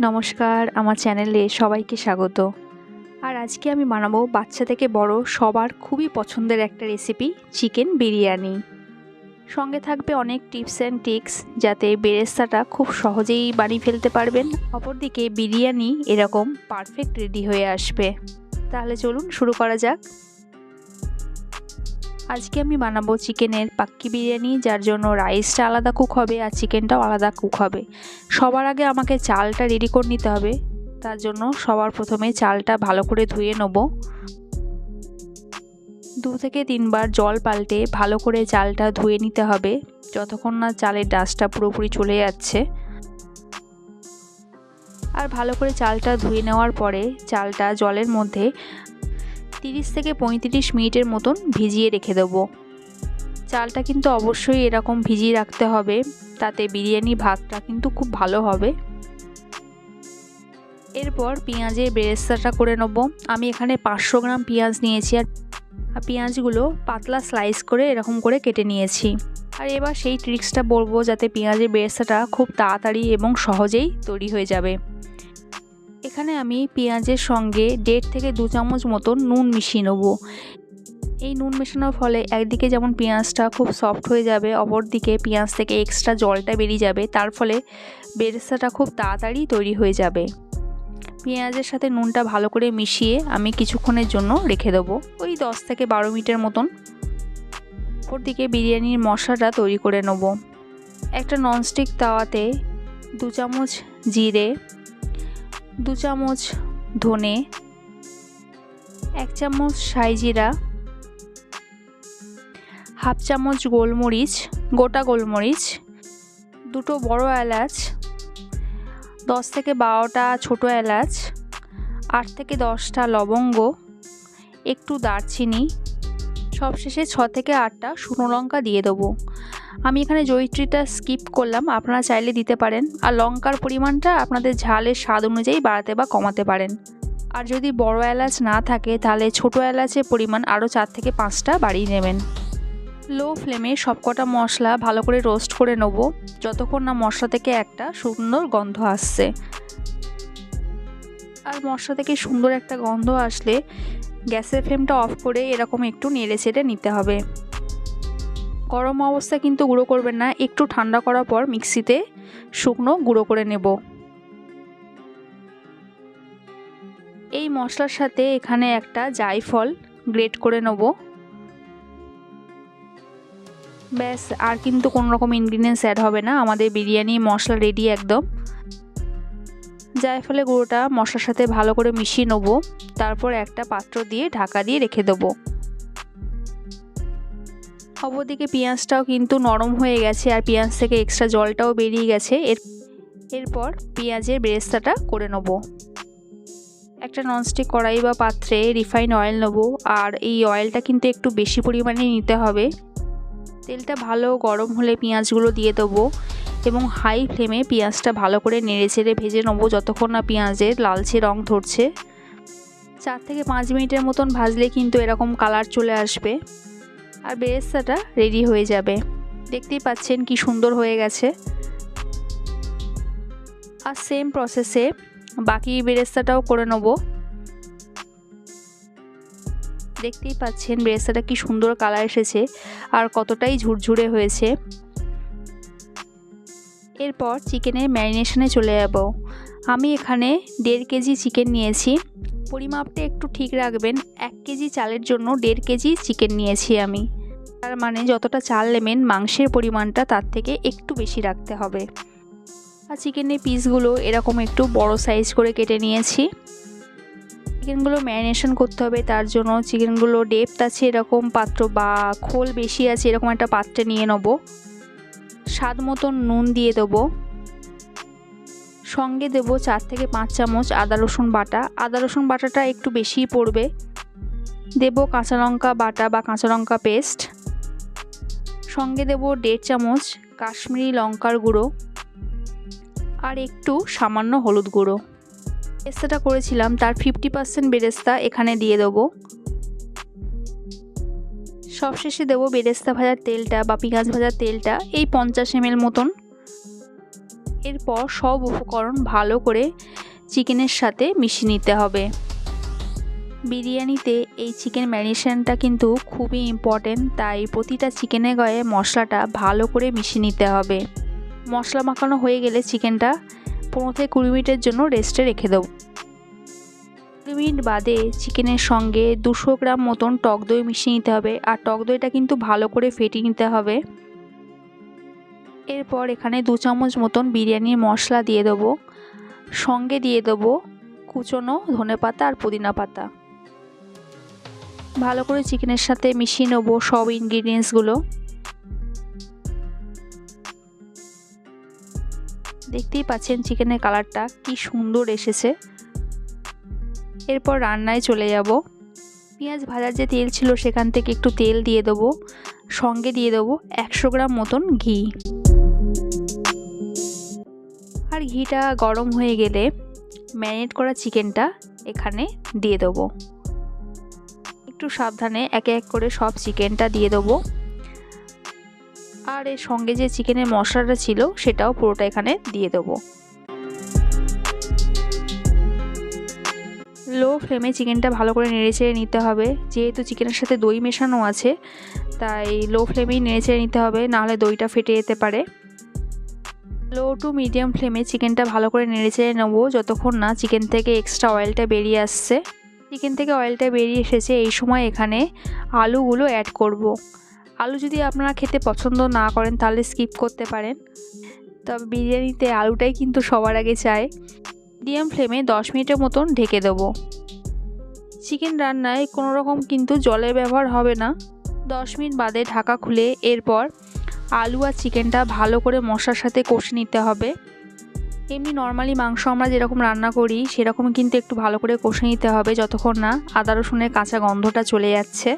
নমস্কার, আমার চ্যানেলে সবাইকে স্বাগত। আর আজকে আমি বানাবো বাচ্চা থেকে বড় সবার খুবই পছন্দের একটা রেসিপি চিকেন বিরিয়ানি। সঙ্গে থাকবে অনেক টিপস অ্যান্ড ট্রিক্স যাতে বেরেস্তাটা খুব সহজেই বানিয়ে ফেলতে পারবেন। অপরদিকে বিরিয়ানি এরকম পারফেক্ট রেডি হয়ে আসবে। তাহলে চলুন শুরু করা যাক। আজকে আমি বানাবো চিকেনের পাক্কি বিরিয়ানি, যার জন্য রাইসটা আলাদা কুক হবে আর চিকেনটাও আলাদা কুক হবে। সবার আগে আমাকে চালটা রেডি করে নিতে হবে। তার জন্য সবার প্রথমে চালটা ভালো করে ধুয়ে নেব। দু থেকে তিনবার জল পাল্টে ভালো করে চালটা ধুয়ে নিতে হবে। যতক্ষণ না চালের ডাস্টটা পুরোপুরি চলে যাচ্ছে। আর ভালো করে চালটা ধুয়ে নেওয়ার পরে চালটা জলের মধ্যে তিরিশ থেকে পঁয়ত্রিশ মিনিটের মতন ভিজিয়ে রেখে দেবো। চালটা কিন্তু অবশ্যই এরকম ভিজিয়ে রাখতে হবে, তাতে বিরিয়ানি ভাতটা কিন্তু খুব ভালো হবে। এরপর পেঁয়াজের বেরেস্তাটা করে নেব। আমি এখানে পাঁচশো গ্রাম পেঁয়াজ নিয়েছি আর পেঁয়াজগুলো পাতলা স্লাইস করে এরকম করে কেটে নিয়েছি। আর এবার সেই ট্রিক্সটা বলব যাতে পেঁয়াজের বেরেস্তাটা খুব তাড়াতাড়ি এবং সহজেই তৈরি হয়ে যাবে। এখানে আমি পেঁয়াজের সঙ্গে দেড় থেকে দু চামচ মতন নুন মিশিয়ে নেব। এই নুন মেশানোর ফলে একদিকে যেমন পেঁয়াজটা খুব সফট হয়ে যাবে, অপরদিকে পেঁয়াজ থেকে এক্সট্রা জলটা বেরিয়ে যাবে, তার ফলে বেরেস্তাটা খুব তাড়াতাড়ি তৈরি হয়ে যাবে। পেঁয়াজের সাথে নুনটা ভালো করে মিশিয়ে আমি কিছুক্ষণের জন্য রেখে দেবো। ওই দশ থেকে বারো মিনিটের মতন। ওপরদিকে বিরিয়ানির মশলাটা তৈরি করে নেব। একটা ননস্টিক তাওয়াতে দু চামচ জিরে দু চামচ ধনে, এক চামচ সাইজিরা হাফ চামচ গোলমরিচ, গোটা গোলমরিচ, দুটো বড় এলাচ, দশ থেকে বারোটা ছোটো এলাচ, আট থেকে দশটা লবঙ্গ, একটু দারচিনি, সবশেষে ছ থেকে আটটা শুকনো লঙ্কা দিয়ে দেবো। আমি এখানে জয়িত্রীটা স্কিপ করলাম, আপনারা চাইলে দিতে পারেন। আর লঙ্কার পরিমাণটা আপনাদের ঝালের স্বাদ অনুযায়ী বাড়াতে বা কমাতে পারেন। আর যদি বড় এলাচ না থাকে, তাহলে ছোটো এলাচের পরিমাণ আরও চার থেকে পাঁচটা বাড়িয়ে নেবেন। লো ফ্লেমে সবকটা মশলা ভালো করে রোস্ট করে নেব, যতক্ষণ না মশলা থেকে একটা সুন্দর গন্ধ আসছে। আর মশলা থেকে সুন্দর একটা গন্ধ আসলে গ্যাসের ফ্লেমটা অফ করে এরকম একটু নেড়ে ছেড়ে নিতে হবে। গরম অবস্থায় কিন্তু গুঁড়ো করবেন না, একটু ঠান্ডা করার পর মিক্সিতে শুকনো গুঁড়ো করে নেব। এই মশলার সাথে এখানে একটা জায়ফল গ্রেট করে নেব। ব্যাস, আর কিন্তু কোনো রকম ইনগ্রিডিয়েন্টস অ্যাড হবে না, আমাদের বিরিয়ানি মশলা রেডি একদম। জায়ফলের গুঁড়োটা মশলার সাথে ভালো করে মিশিয়ে নেব, তারপর একটা পাত্র দিয়ে ঢাকা দিয়ে রেখে দেবো। অপরদিকে পেঁয়াজটাও কিন্তু নরম হয়ে গেছে আর পেঁয়াজ থেকে এক্সট্রা জলটাও বেরিয়ে গেছে। এর এরপর পেঁয়াজের বেরেস্তাটা করে নেব। একটা ননস্টিক কড়াই বা পাত্রে রিফাইন অয়েল নেব আর এই অয়েলটা কিন্তু একটু বেশি পরিমাণে নিতে হবে। তেলটা ভালো গরম হলে পেঁয়াজগুলো দিয়ে দেবো এবং হাই ফ্লেমে পেঁয়াজটা ভালো করে নেড়ে চেড়ে ভেজে নেব যতক্ষণ না পেঁয়াজের লালচে রং ধরছে। চার থেকে পাঁচ মিনিটের মতন ভাজলে কিন্তু এরকম কালার চলে আসবে। আর বেরেস্তাটা রেডি হয়ে যাবে। দেখতেই পাচ্ছেন কি সুন্দর হয়ে গেছে। আর সেম প্রসেসে বাকি বেরেস্তাটাও করে নেব। দেখতেই পাচ্ছেন বেরেস্তাটা কি সুন্দর কালার এসেছে আর কতটাই ঝুরঝুরে হয়েছে। এরপর চিকেনের ম্যারিনেশনে চলে যাব। আমি এখানে দেড় কেজি চিকেন নিয়েছি। পরিমাপটা একটু ঠিক রাখবেন। এক কেজি চালের জন্য দেড় কেজি চিকেন নিয়েছি আমি। তার মানে যতটা চাল নেবেন, মাংসের পরিমাণটা তার থেকে একটু বেশি রাখতে হবে। আর চিকেনের পিসগুলো এরকম একটু বড় সাইজ করে কেটে নিয়েছি। চিকেনগুলো ম্যারিনেশন করতে হবে, তার জন্য চিকেনগুলো ডেপথ আছে এরকম পাত্র বা খোল বেশি আছে এরকম একটা পাত্রে নিয়ে নেব। স্বাদ মতন নুন দিয়ে দেবো। সঙ্গে দেবো চার থেকে পাঁচ চামচ আদা, রসুন বাটা। আদা, রসুন বাটাটা একটু বেশিই পড়বে। দেব কাঁচা লঙ্কা বাটা বা কাঁচা লঙ্কা পেস্ট সঙ্গে দেব দেড় চামচ কাশ্মীরি লঙ্কার গুঁড়ো আর একটু সামান্য হলুদ গুঁড়ো। বেরেস্তাটা করেছিলাম, তার ফিফটি পার্সেন্ট বেরেস্তা এখানে দিয়ে দেবো। সবশেষে দেবো বেরেস্তা ভাজার তেলটা বা পেঁয়াজ ভাজার তেলটা, এই পঞ্চাশ এম মতন। এরপর সব উপকরণ ভালো করে চিকেনের সাথে মিশিয়ে নিতে হবে। বিরিয়ানিতে এই চিকেন ম্যারিনেশনটা কিন্তু খুবই ইম্পর্টেন্ট তাই প্রতিটা চিকেনের গায়ে মশলাটা ভালো করে মিশিয়ে নিতে হবে। মশলা মাখানো হয়ে গেলে চিকেনটা পনেরো থেকে কুড়ি মিনিটের জন্য রেস্টে রেখে দেবো। কুড়ি মিনিট বাদে চিকেনের সঙ্গে দুশো গ্রাম মতন টক দই মিশিয়ে নিতে হবে, আর টক দইটা কিন্তু ভালো করে ফেটিয়ে নিতে হবে। এরপর এখানে দু চামচ মতন বিরিয়ানির মশলা দিয়ে দেবো। সঙ্গে দিয়ে দেবো কুচনো ধনে পাতা আর পুদিনা পাতা। ভালো করে চিকেনের সাথে মিশিয়ে নেব সব ইনগ্রিডিয়েন্টসগুলো দেখতেই পাচ্ছেন চিকেনের কালারটা কি সুন্দর এসেছে। এরপর রান্নায় চলে যাব। পেঁয়াজ ভাজার যে তেল ছিল সেখান থেকে একটু তেল দিয়ে দেবো। সঙ্গে দিয়ে দেবো একশো গ্রাম মতন ঘি। আর ঘিটা গরম হয়ে গেলে ম্যারিনেট করা চিকেনটা এখানে দিয়ে দেবো। একটু সাবধানে একে এক করে সব চিকেনটা দিয়ে দেবো। আর এর সঙ্গে যে চিকেনের মশলাটা ছিল, সেটাও পুরোটা এখানে দিয়ে দেবো। লো ফ্লেমে চিকেনটা ভালো করে নেড়েচেড়ে নিতে হবে। যেহেতু চিকেনের সাথে দই মেশানো আছে, তাই লো ফ্লেমেই নেড়েচেড়ে নিতে হবে, নাহলে দইটা ফেটে যেতে পারে। লো টু মিডিয়াম ফ্লেমে চিকেনটা ভালো করে নেড়েচেড়ে নেব, যতক্ষণ না চিকেন থেকে এক্সট্রা অয়েলটা বেরিয়ে আসছে। চিকেন থেকে অয়েলটা বেরিয়ে এসেছে, এই সময় এখানে আলুগুলো অ্যাড করব। আলু যদি আপনারা খেতে পছন্দ না করেন, তাহলে স্কিপ করতে পারেন। তবে বিরিয়ানিতে আলুটাই কিন্তু সবার আগে চায় মিডিয়াম ফ্লেমে দশ মিনিটের মতন ঢেকে দেবো। চিকেন রান্নায় কোনো রকম কিন্তু জলের ব্যবহার হবে না। দশ মিনিট বাদে ঢাকা খুলে এরপর আলু আর চিকেনটা ভালো করে মশলার সাথে কষে নিতে হবে। এমনি নর্মালি মাংস আমরা যেরকম রান্না করি সেরকম কিন্তু একটু ভালো করে কষে নিতে হবে যতক্ষণ না আদা, রসুনের কাঁচা গন্ধটা চলে যাচ্ছে।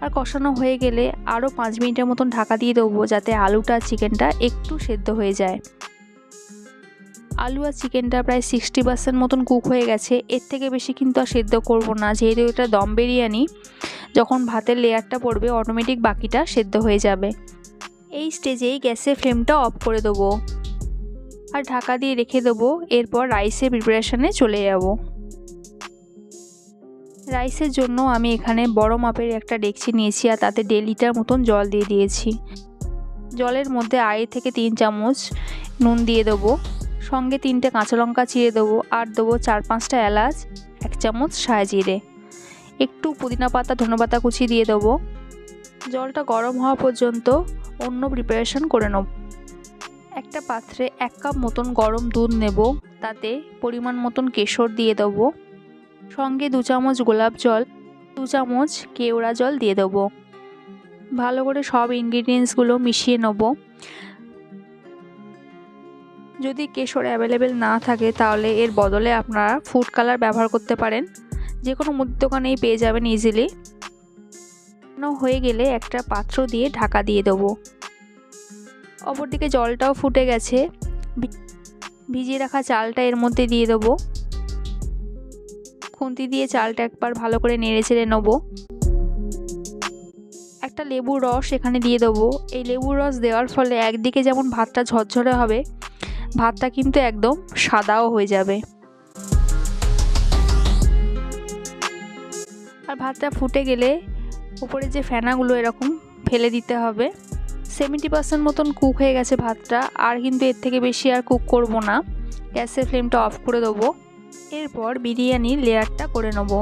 আর কষানো হয়ে গেলে আরও পাঁচ মিনিটের মতন ঢাকা দিয়ে দেবো যাতে আলুটা চিকেনটা একটু সেদ্ধ হয়ে যায়। আলু আর চিকেনটা প্রায় সিক্সটি পার্সেন্ট মতন কুক হয়ে গেছে। এর থেকে বেশি কিন্তু আর সেদ্ধ করব না, যেহেতু এটা দম বিরিয়ানি। যখন ভাতের লেয়ারটা পড়বে অটোমেটিক বাকিটা সেদ্ধ হয়ে যাবে। এই স্টেজেই গ্যাসের ফ্লেমটা অফ করে দেবো। আর ঢাকা দিয়ে রেখে দেবো, এরপর রাইসের প্রিপারেশানে চলে যাব। রাইসের জন্য আমি এখানে বড় মাপের একটা ডেকচি নিয়েছি আর তাতে দেড় লিটার মতন জল দিয়ে দিয়েছি। জলের মধ্যে আড়াই থেকে তিন চামচ নুন দিয়ে দেবো, সঙ্গে তিনটে কাঁচা লঙ্কা চিড়ে দেবো আর দেবো চার পাঁচটা এলাচ, এক চামচ সাজিরে একটু পুদিনা পাতা, ধনে পাতা কুচি দিয়ে দেবো। জলটা গরম হওয়া পর্যন্ত অন্য প্রিপারেশন করে নেব। একটা পাত্রে এক কাপ মতন গরম দুধ নেব, তাতে পরিমাণ মতন কেশর দিয়ে দেবো। সঙ্গে দু চামচ গোলাপ জল, দু চামচ কেওড়া জল দিয়ে দেবো। ভালো করে সব ইনগ্রিডিয়েন্টসগুলো মিশিয়ে নেব। যদি কেশর অ্যাভেলেবেল না থাকে, তাহলে এর বদলে আপনারা ফুড কালার ব্যবহার করতে পারেন। যে কোনো মুদির দোকানেই পেয়ে যাবেন ইজিলি হয়ে গেলে একটা পাত্র দিয়ে ঢাকা দিয়ে দেবো। অপরদিকে জলটাও ফুটে গেছে। ভিজিয়ে রাখা চালটা এর মধ্যে দিয়ে দেবো। খুন্তি দিয়ে চালটা একবার ভালো করে নেড়ে চেড়ে নেব। একটা লেবুর রস এখানে দিয়ে দেবো। এই লেবুর রস দেওয়ার ফলে একদিকে যেমন ভাতটা ঝরঝরে হবে, ভাতটা কিন্তু একদম সাদাও হয়ে যাবে। আর ভাতটা ফুটে গেলে উপরে যে ফেনাগুলো এরকম ফেলে দিতে হবে। সেভেন্টি পার্সেন্ট মতন কুক হয়ে গেছে ভাতটা, আর কিন্তু এর থেকে বেশি আর কুক করব না। গ্যাসের ফ্লেমটা অফ করে দেবো। এরপর বিরিয়ানির লেয়ারটা করে নেব।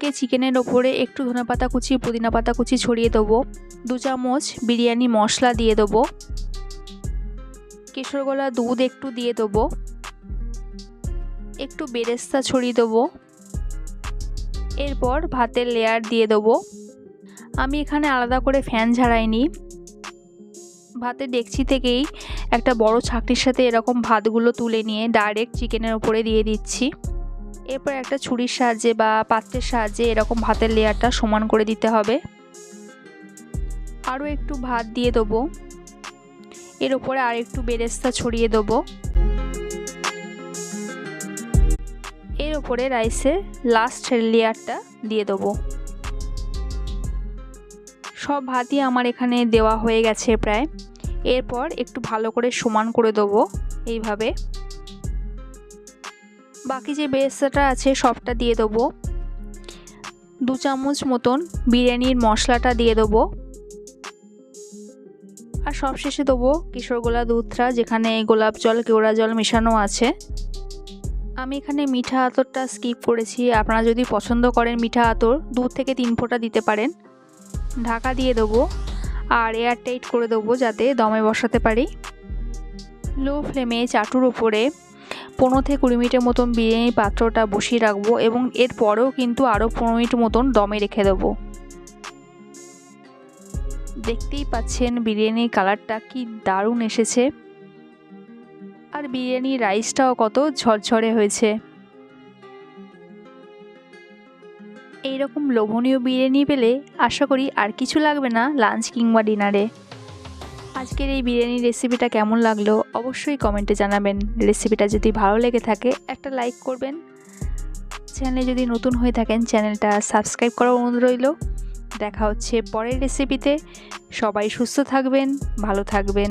কে চিকেনের ওপরে একটু ধনে পাতা কুচি, পুদিনা পাতা কুচি ছড়িয়ে দেবো। দু চামচ বিরিয়ানি মশলা দিয়ে দেবো। কেশরগোলা দুধ একটু দিয়ে দেবো। একটু বেরেস্তা ছড়িয়ে দেবো। এরপর ভাতের লেয়ার দিয়ে দেবো। আমি এখানে আলাদা করে ফ্যান ঝাড়াইনি। ভাতের ডেকচি থেকেই একটা বড় ছাকনির সাথে এরকম ভাতগুলো তুলে নিয়ে ডাইরেক্ট চিকেনের উপরে দিয়ে দিচ্ছি। এরপর একটা ছুরির সাহায্যে বা পাত্রের সাহায্যে এরকম ভাতের লেয়ারটা সমান করে দিতে হবে। আরও একটু ভাত দিয়ে দেবো। এর উপরে আর একটু বেরেস্তা ছড়িয়ে দেবো। এর উপরে রাইসের লাস্ট লেয়ারটা দিয়ে দেবো। সব ভাতই আমার এখানে দেওয়া হয়ে গেছে প্রায়। এরপর একটু ভালো করে সমান করে দেবো এইভাবে। বাকি যে বেরেস্তাটা আছে সবটা দিয়ে দেবো। দু চামচ মতন বিরিয়ানির মশলাটা দিয়ে দেবো। আর সবশেষে দেবো কিশোরগোলা দুধটা, যেখানে গোলাপ জল, কেওড়া জল মেশানো আছে। আমি এখানে মিঠা আতরটা স্কিপ করেছি। আপনারা যদি পছন্দ করেন মিঠা আতর, দু থেকে তিন ফোঁটা দিতে পারেন। ঢাকা দিয়ে দেবো আর এয়ার টাইট করে দেবো যাতে দমে বসাতে পারি। লো ফ্লেমে চাটুর ওপরে পনেরো থেকে কুড়ি মিনিটের মতন বিরিয়ানির পাত্রটা বসিয়ে রাখব এবং এরপরেও কিন্তু আরও পনেরো মিনিট মতন দমে রেখে দেবো। দেখতেই পাচ্ছেন বিরিয়ানির কালারটা কি দারুণ এসেছে। আর বিরিয়ানির রাইসটাও কত ঝরঝরে হয়েছে। এইরকম লোভনীয় বিরিয়ানি পেলে আশা করি আর কিছু লাগবে না লাঞ্চ কিংবা ডিনারে আজকের এই বিরিয়ানির রেসিপিটা কেমন লাগল অবশ্যই কমেন্টে জানাবেন। রেসিপিটা যদি ভালো লেগে থাকে, একটা লাইক করবেন। চ্যানেলে যদি নতুন হয়ে থাকেন চ্যানেলটা সাবস্ক্রাইব করার অনুরোধ রইল। দেখা হচ্ছে পরের রেসিপিতে সবাই সুস্থ থাকবেন, ভালো থাকবেন।